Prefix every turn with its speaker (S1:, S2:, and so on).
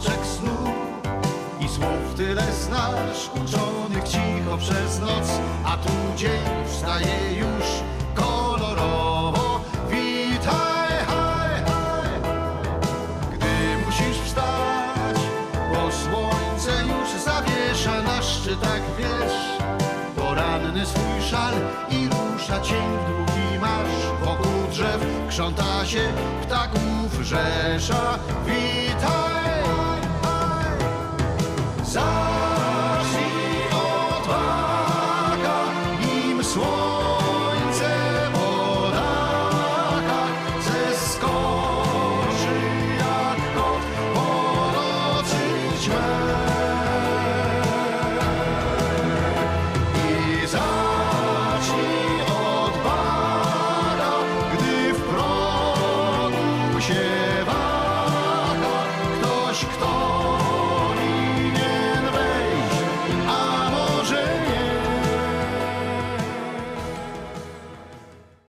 S1: oczek snu i słów tyle znasz, uczonych cicho przez noc, a tu dzień wstaje już kolorowo. Witaj, haj, haj, gdy musisz wstać, bo słońce już zawiesza na szczytach wież. Poranny swój szal i rusza cień w długi marsz. Wokół drzew krząta się ptaków rzesza. Witaj, sworn.